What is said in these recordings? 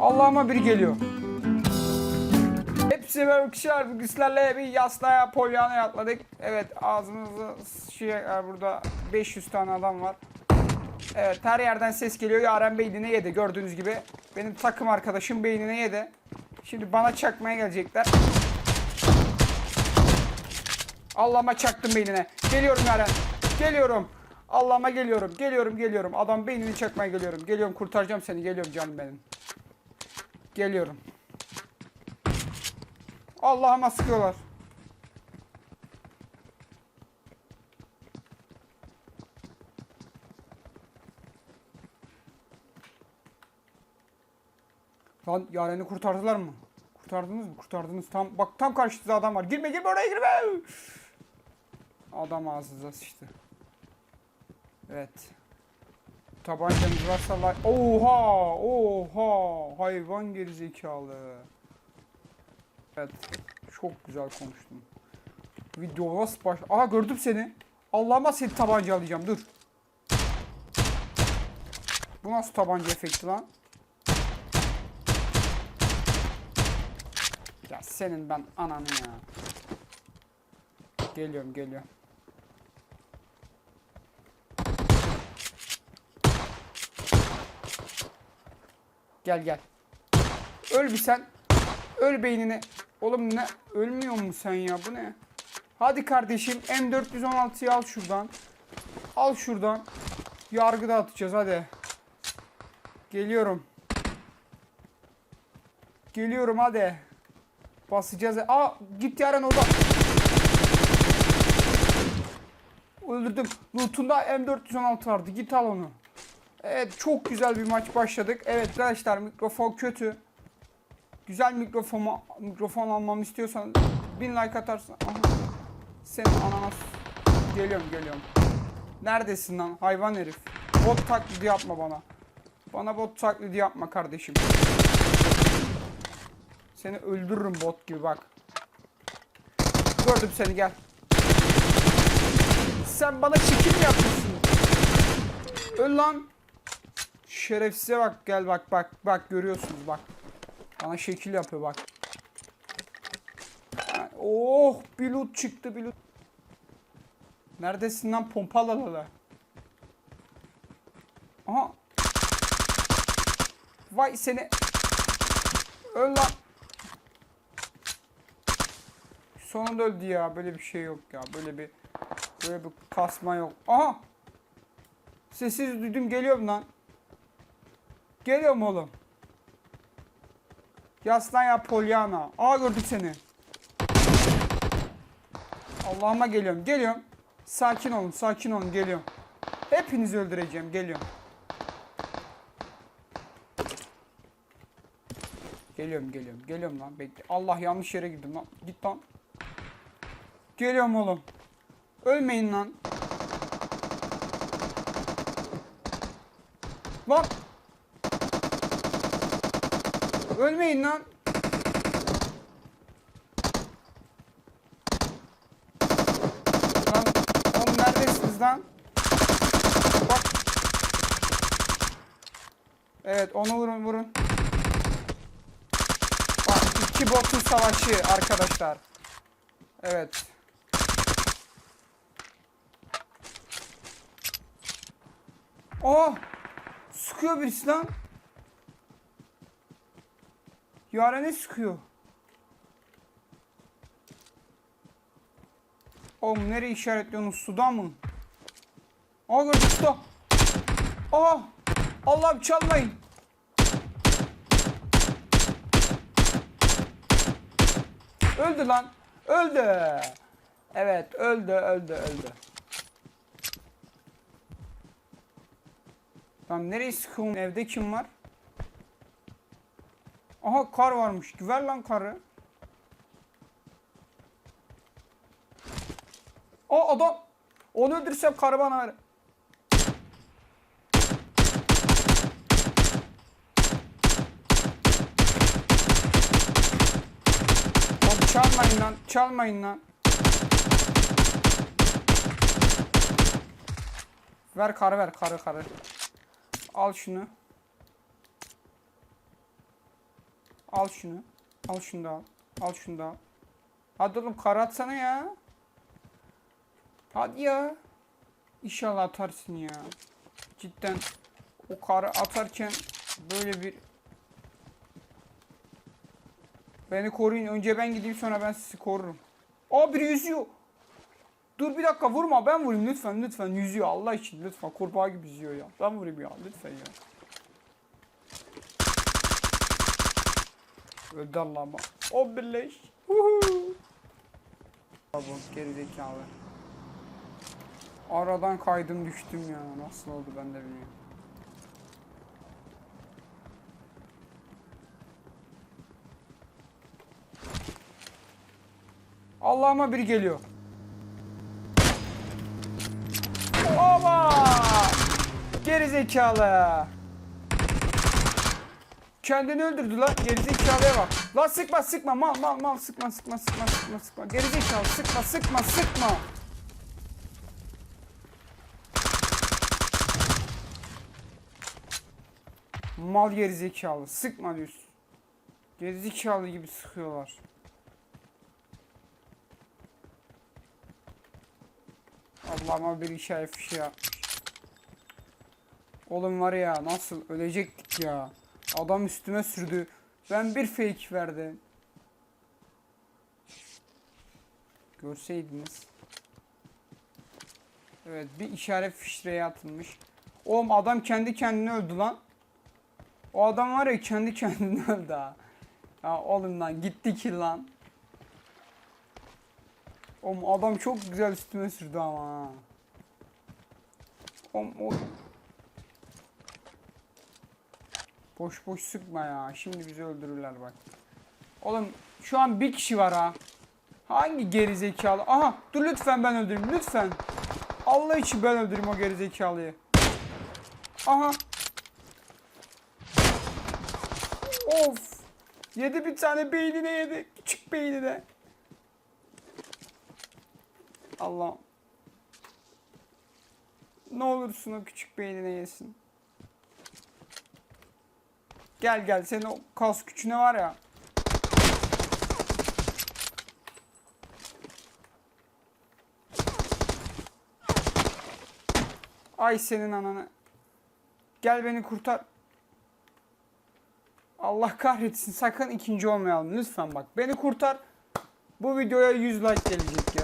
Allah'ıma biri geliyor. Hepsi arkadaşlar. Bugün sizlerle bir yastığa polyana atladık. Evet ağzımızı şey burada 500 tane adam var. Evet her yerden ses geliyor. Yaren beynine yedi gördüğünüz gibi. Benim takım arkadaşım beynine yedi. Şimdi bana çakmaya gelecekler. Allah'ıma çaktım beynine. Geliyorum Yaren. Geliyorum. Allah'ıma geliyorum. Geliyorum geliyorum. Adam beynini çakmaya geliyorum. Geliyorum kurtaracağım seni. Geliyorum canım benim. Geliyorum. Allah'ıma sıkıyorlar. Lan Yaren'i kurtardılar mı? Kurtardınız mı? Kurtardınız. Tam bak tam karşınızda adam var. Girme girme oraya girme. Adam ağzınıza sıçtı. Evet. Tabancanız varsa la... Oha! Oha! Hayvan gerizekalı. Evet. Çok güzel konuştun. Video nasıl baş... Aha gördüm seni. Allah'ıma seni tabanca alacağım. Dur. Bu nasıl tabanca efekti lan? Ya senin ben ananı ya. Geliyorum geliyorum. Gel gel. Öl bir sen. Öl beynini. Oğlum ne? Ölmüyor mu sen ya? Bu ne? Hadi kardeşim M416'yı al şuradan. Al şuradan. Yargıda atacağız hadi. Geliyorum. Geliyorum hadi. Basacağız. Aa git yarın orada. Öldürdüm. Loot'unda M416 vardı. Git al onu. Evet çok güzel bir maç başladık. Evet arkadaşlar mikrofon kötü. Güzel mikrofon mikrofon almamı istiyorsan bin like atarsın. Aha. Senin ananas. Geliyorum geliyorum. Neredesin lan hayvan herif? Bot taklidi yapma bana. Bana bot taklidi yapma kardeşim. Seni öldürürüm bot gibi bak. Gördüm seni gel. Sen bana çekim yapıyorsun? Öl lan. Şerefsize bak gel bak bak bak görüyorsunuz bak. Bana şekil yapıyor bak. Oh bir loot çıktı bir loot. Neredesin lan pompalalı? Aha. Vay seni. Öl lan. Sonunda öldü ya. Böyle bir şey yok ya. Böyle bir böyle bir kasma yok. Aha. Sessiz duydum geliyorum lan. Geliyorum oğlum. Yaslan ya Polyana. Aa gördük seni. Allah'ıma geliyorum. Geliyorum. Sakin olun. Sakin olun. Geliyorum. Hepinizi öldüreceğim. Geliyorum. Geliyorum geliyorum. Geliyorum lan. Bekle. Allah yanlış yere girdim lan. Git lan. Geliyorum oğlum. Ölmeyin lan. Lan. Ölmeyin lan. Lan oğlum neredesiniz lan? Bak. Evet onu vurun vurun. Bak iki botun savaşı arkadaşlar. Evet. Oh! Sıkıyor birisi lan. Yarene sıkıyor. Oğlum nereye işaretliyorsunuz? Suda mı? Aa gördüm suda. Aa! Allah'ım çalmayın. Öldü lan. Öldü. Evet öldü öldü öldü. Tamam nereye sıkıyorum? Evde kim var? Aha kar varmış. Ver lan karı. Aa adam. Onu öldürsem karı bana ver. Çalmayın lan. Çalmayın lan. Ver karı ver karı karı. Al şunu. Al şunu. Al şunu da al. Al şunu da al. Hadi oğlum kar atsana ya. Hadi ya. İnşallah atarsın ya. Cidden o karı atarken böyle bir Beni koruyun. Önce ben gideyim sonra ben sizi korurum. Aa biri yüzüyor. Dur bir dakika vurma ben vurayım lütfen lütfen yüzüyor Allah için lütfen kurbağa gibi yüzüyor ya. Ben vurayım ya lütfen ya. Öldü Allah'ıma. O birleş. Huhu. Abi gerizekalı. Aradan kaydım düştüm ya. Nasıl oldu ben de bilmiyorum. Allah'ıma biri geliyor. Oba! Gerizekalı. Kendini öldürdü lan. Gerizekalıya bak. Lan sıkma sıkma mal mal mal sıkma sıkma sıkma sıkma sıkma. Gerizekalı sıkma sıkma sıkma. Mal gerizekalı. Sıkma diyorsun. Gerizekalı gibi sıkıyorlar. Allah'ıma bir fişi yapmış. Oğlum var ya nasıl ölecektik ya. Adam üstüme sürdü. Ben bir fake verdim. Görseydiniz. Evet bir işaret fişreğe atılmış. Oğlum adam kendi kendine öldü lan. O adam var ya kendi kendine öldü ha. Ya oğlum lan gitti ki lan. Oğlum adam çok güzel üstüme sürdü ama ha. Oğlum o... Boş boş sıkma ya. Şimdi bizi öldürürler bak. Oğlum şu an bir kişi var ha. Hangi gerizekalı? Aha dur lütfen ben öldüreyim lütfen. Allah için ben öldüreyim o gerizekalıyı. Aha. Of. Yedi bir tane beynine yedi. Küçük beynine. Allah. Ne olursun o küçük beynine yesin. Gel gel senin o kas küçüğüne var ya. Ay senin ananı. Gel beni kurtar. Allah kahretsin sakın ikinci olmayalım lütfen bak. Beni kurtar. Bu videoya 100 like gelecek ya.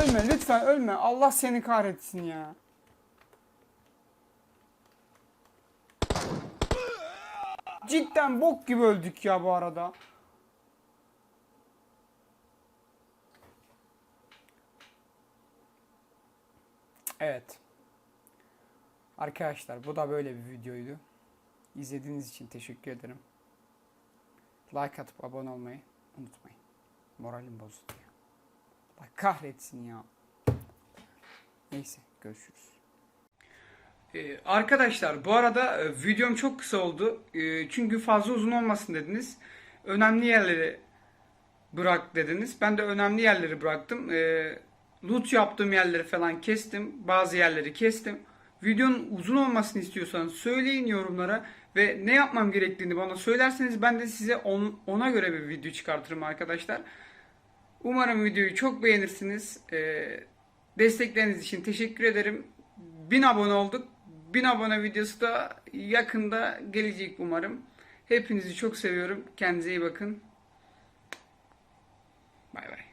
Ölme lütfen ölme. Allah seni kahretsin ya. Cidden bok gibi öldük ya bu arada. Evet. Arkadaşlar bu da böyle bir videoydu. İzlediğiniz için teşekkür ederim. Like atıp abone olmayı unutmayın. Moralim bozuldu ya. Allah kahretsin ya. Neyse görüşürüz. Ee, arkadaşlar bu arada e, videom çok kısa oldu. E, çünkü fazla uzun olmasın dediniz. Önemli yerleri bırak dediniz. Ben de önemli yerleri bıraktım. E, loot yaptığım yerleri falan kestim. Bazı yerleri kestim. Videonun uzun olmasını istiyorsanız söyleyin yorumlara ve ne yapmam gerektiğini bana söylerseniz ben de size on- ona göre bir video çıkartırım arkadaşlar. Umarım videoyu çok beğenirsiniz. Ee, destekleriniz için teşekkür ederim. 1000 abone olduk. 1000 abone videosu da yakında gelecek umarım. Hepinizi çok seviyorum. Kendinize iyi bakın. Bay bay.